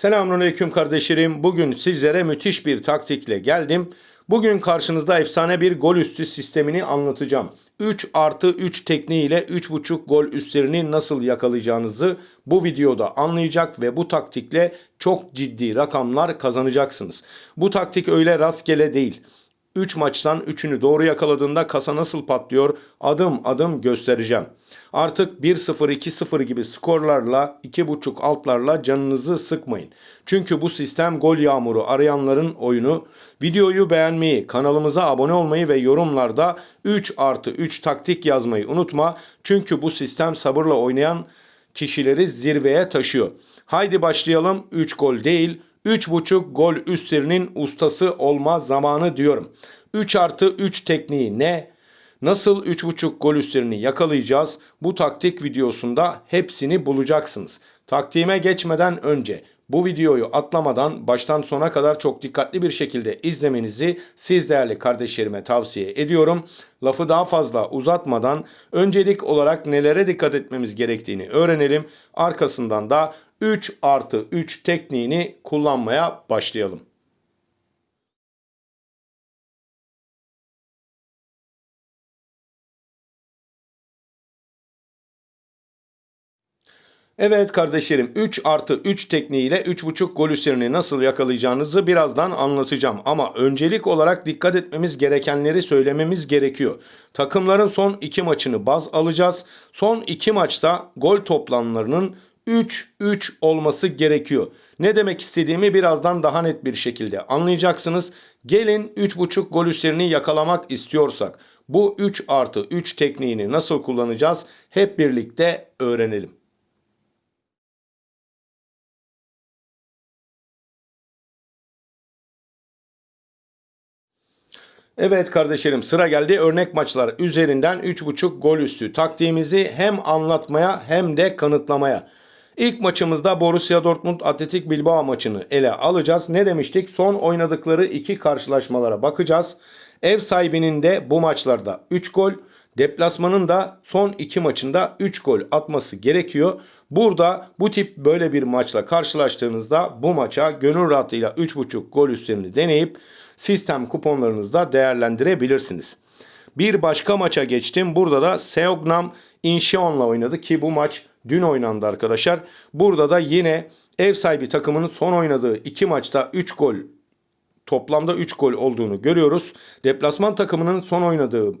Selamünaleyküm kardeşlerim. Bugün sizlere müthiş bir taktikle geldim. Bugün karşınızda efsane bir gol üstü sistemini anlatacağım. 3 artı 3 tekniğiyle 3.5 gol üstlerini nasıl yakalayacağınızı bu videoda anlayacak ve bu taktikle çok ciddi rakamlar kazanacaksınız. Bu taktik öyle rastgele değil. 3 maçtan 3'ünü doğru yakaladığında kasa nasıl patlıyor adım adım göstereceğim. Artık 1-0 2-0 gibi skorlarla 2.5 altlarla canınızı sıkmayın. Çünkü bu sistem gol yağmuru arayanların oyunu. Videoyu beğenmeyi, kanalımıza abone olmayı ve yorumlarda 3 artı 3 taktik yazmayı unutma. Çünkü bu sistem sabırla oynayan kişileri zirveye taşıyor. Haydi başlayalım 3 gol değil 3.5 gol üstlerinin ustası olma zamanı diyorum. 3 artı 3 tekniği ne? Nasıl 3.5 gol üstlerini yakalayacağız? Bu taktik videosunda hepsini bulacaksınız. Taktiğime geçmeden önce bu videoyu atlamadan baştan sona kadar çok dikkatli bir şekilde izlemenizi siz değerli kardeşlerime tavsiye ediyorum. Lafı daha fazla uzatmadan öncelik olarak nelere dikkat etmemiz gerektiğini öğrenelim. Arkasından da 3 artı 3 tekniğini kullanmaya başlayalım. Evet kardeşlerim 3 artı 3 tekniğiyle 3.5 gol üstlerini nasıl yakalayacağınızı birazdan anlatacağım. Ama öncelik olarak dikkat etmemiz gerekenleri söylememiz gerekiyor. Takımların son 2 maçını baz alacağız. Son 2 maçta gol toplamlarının 3-3 olması gerekiyor. Ne demek istediğimi birazdan daha net bir şekilde anlayacaksınız. Gelin 3.5 gol üstlerini yakalamak istiyorsak bu 3 artı 3 tekniğini nasıl kullanacağız hep birlikte öğrenelim. Evet kardeşlerim sıra geldi örnek maçlar üzerinden 3.5 gol üstü taktiğimizi hem anlatmaya hem de kanıtlamaya. İlk maçımızda Borussia Dortmund Atletik Bilbao maçını ele alacağız. Ne demiştik? Son oynadıkları iki karşılaşmalara bakacağız. Ev sahibinin de bu maçlarda 3 gol, deplasmanın da son iki maçında 3 gol atması gerekiyor. Burada bu tip böyle bir maçla karşılaştığınızda bu maça gönül rahatıyla 3.5 gol üstlerini deneyip sistem kuponlarınızda değerlendirebilirsiniz. Bir başka maça geçtim. Burada da Seognam Incheon'la oynadı ki bu maç dün oynandı arkadaşlar. Burada da yine ev sahibi takımının son oynadığı iki maçta 3 gol toplamda 3 gol olduğunu görüyoruz. Deplasman takımının son oynadığı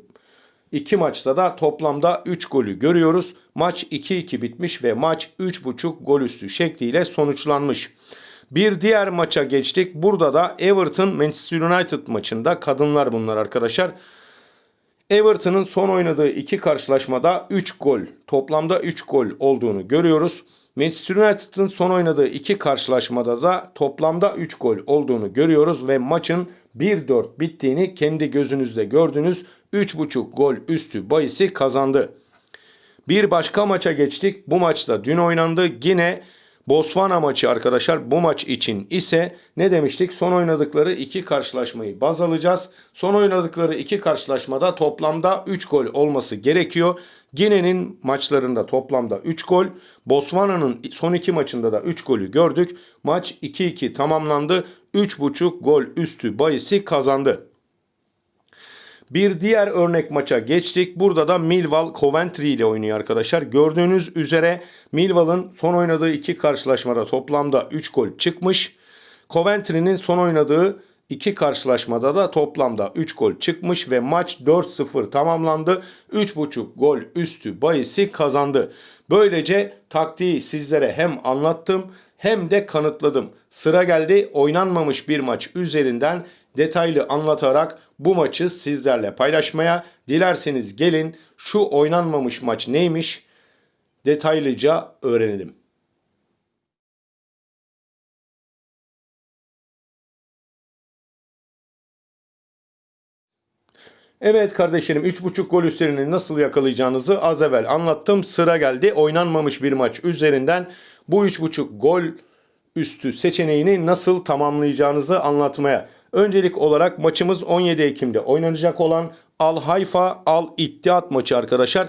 iki maçta da toplamda 3 golü görüyoruz. Maç 2-2 bitmiş ve maç 3.5 gol üstü şekliyle sonuçlanmış. Bir diğer maça geçtik. Burada da Everton Manchester United maçında kadınlar bunlar arkadaşlar. Everton'ın son oynadığı iki karşılaşmada 3 gol, toplamda 3 gol olduğunu görüyoruz. Manchester United'ın son oynadığı iki karşılaşmada da toplamda 3 gol olduğunu görüyoruz ve maçın 1-4 bittiğini kendi gözünüzde gördünüz. 3.5 gol üstü bahisi kazandı. Bir başka maça geçtik. Bu maçta dün oynandı. Yine Botswana maçı arkadaşlar bu maç için ise ne demiştik? Son oynadıkları iki karşılaşmayı baz alacağız. Son oynadıkları iki karşılaşmada toplamda 3 gol olması gerekiyor. Gine'nin maçlarında toplamda 3 gol. Botswana'nın son iki maçında da 3 golü gördük. Maç 2-2 tamamlandı. 3.5 gol üstü bahisi kazandı. Bir diğer örnek maça geçtik. Burada da Millwall Coventry ile oynuyor arkadaşlar. Gördüğünüz üzere Millwall'ın son oynadığı iki karşılaşmada toplamda 3 gol çıkmış. Coventry'nin son oynadığı iki karşılaşmada da toplamda 3 gol çıkmış ve maç 4-0 tamamlandı. 3.5 gol üstü bahisi kazandı. Böylece taktiği sizlere hem anlattım hem de kanıtladım. Sıra geldi oynanmamış bir maç üzerinden detaylı anlatarak bu maçı sizlerle paylaşmaya. Dilerseniz gelin şu oynanmamış maç neymiş detaylıca öğrenelim. Evet kardeşlerim 3.5 gol üstlerini nasıl yakalayacağınızı az evvel anlattım. Sıra geldi oynanmamış bir maç üzerinden bu 3.5 gol üstü seçeneğini nasıl tamamlayacağınızı anlatmaya. Öncelik olarak maçımız 17 Ekim'de oynanacak olan Al Hayfa Al İttihat maçı arkadaşlar.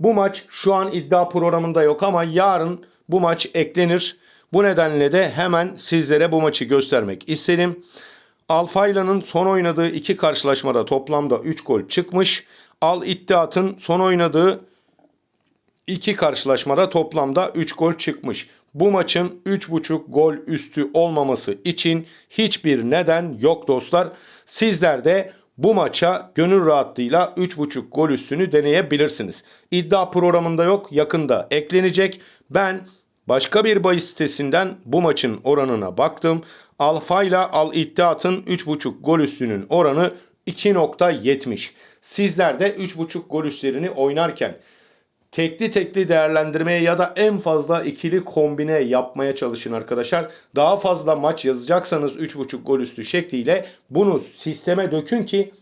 Bu maç şu an iddia programında yok ama yarın bu maç eklenir. Bu nedenle de hemen sizlere bu maçı göstermek istedim. Alfayla'nın son oynadığı iki karşılaşmada toplamda 3 gol çıkmış. Al İttihat'ın son oynadığı iki karşılaşmada toplamda 3 gol çıkmış. Bu maçın 3.5 gol üstü olmaması için hiçbir neden yok dostlar. Sizler de bu maça gönül rahatlığıyla 3.5 gol üstünü deneyebilirsiniz. İddia programında yok yakında eklenecek. Ben başka bir bahis sitesinden bu maçın oranına baktım. Alfa ile Al İttihat'ın 3.5 gol üstünün oranı 2.70. Sizler de 3.5 gol üstlerini oynarken tekli tekli değerlendirmeye ya da en fazla ikili kombine yapmaya çalışın arkadaşlar. Daha fazla maç yazacaksanız 3.5 gol üstü şekliyle bunu sisteme dökün ki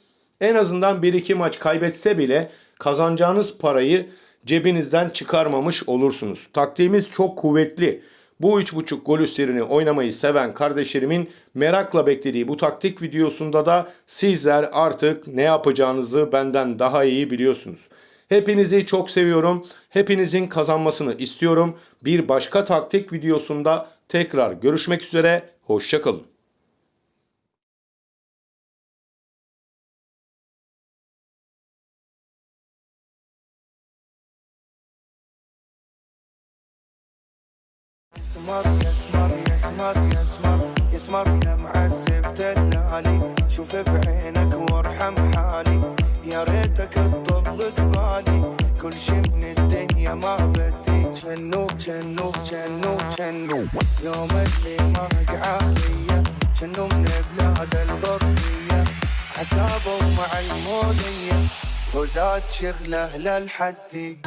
en azından 1-2 maç kaybetse bile kazanacağınız parayı cebinizden çıkarmamış olursunuz. Taktiğimiz çok kuvvetli. Bu 3.5 gol üstlerini oynamayı seven kardeşlerimin merakla beklediği bu taktik videosunda da sizler artık ne yapacağınızı benden daha iyi biliyorsunuz. Hepinizi çok seviyorum. Hepinizin kazanmasını istiyorum. Bir başka taktik videosunda tekrar görüşmek üzere. Hoşçakalın. يسمر يسمر يسمر يسمر يسمر يا معذب دلالي شوف بعينك وارحم حالي يا ريتك تضل قبالي كل شي من الدنيا ما بدي. جنو جنو جنو جنو يوم اللي ما عليا جنو من بلاد الغربية. عتابوا مع المولية وزاد شغلة للحدي